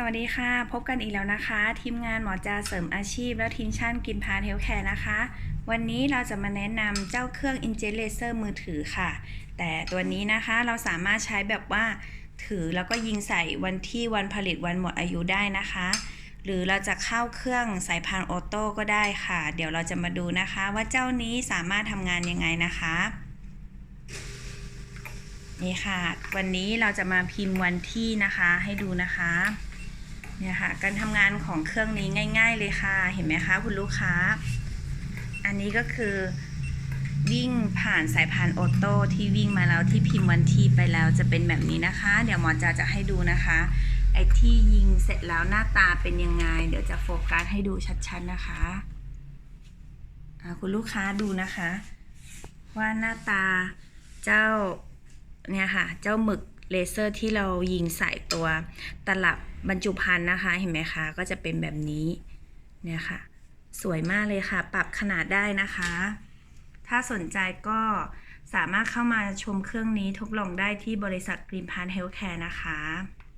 สวัสดีค่ะ พบกันอีกแล้วนะคะ ทีมงานหมอจาเสริมอาชีพ และทีมช่างกินพาเทลแคร์นะคะ วันนี้เราจะมาแนะนำเจ้าเครื่อง i n j e t Laser มือถือค่ะ แต่ตัวนี้นะคะเราสามารถใช้แบบว่าถือแล้วก็ยิงใส่วันที่วันผลิตวันหมดอายุได้นะคะ หรือเราจะเข้าเครื่องสายพานออโต้ก็ได้ค่ะ เดี๋ยวเราจะมาดูนะคะ ว่าเจ้านี้สามารถทำงานยังไงนะคะนี่ค่ะ วันนี้เราจะมาพิมพ์วันที่นะคะให้ดูนะคะ เนี่ยค่ะการทำงานของเครื่องนี้ง่าย ๆ เลยค่ะ เห็นไหมคะคุณลูกค้า อันนี้ก็คือวิ่งผ่านสายพานออโต้ที่วิ่งมาแล้วที่พิมพ์วันที่ไปแล้วจะเป็นแบบนี้นะคะ เดี๋ยวหมอจะจะให้ดูนะคะ ไอ้ที่ยิงเสร็จแล้วหน้าตาเป็นยังไง เดี๋ยวจะโฟกัสให้ดูชัดๆนะคะคุณลูกค้าดูนะคะ ว่าหน้าตาเจ้าเนี่ยค่ะ เจ้าหมึก เลเซอร์ที่เรายิงใส่ตัวตลับบรรจุภัณฑ์นะคะ เห็นไหมคะ ก็จะเป็นแบบนี้เนี่ยค่ะ สวยมากเลยค่ะ ปรับขนาดได้นะคะ ถ้าสนใจก็สามารถเข้ามาชมเครื่องนี้ทดลองได้ที่บริษัทกรีนพันเฮลท์แคร์นะคะ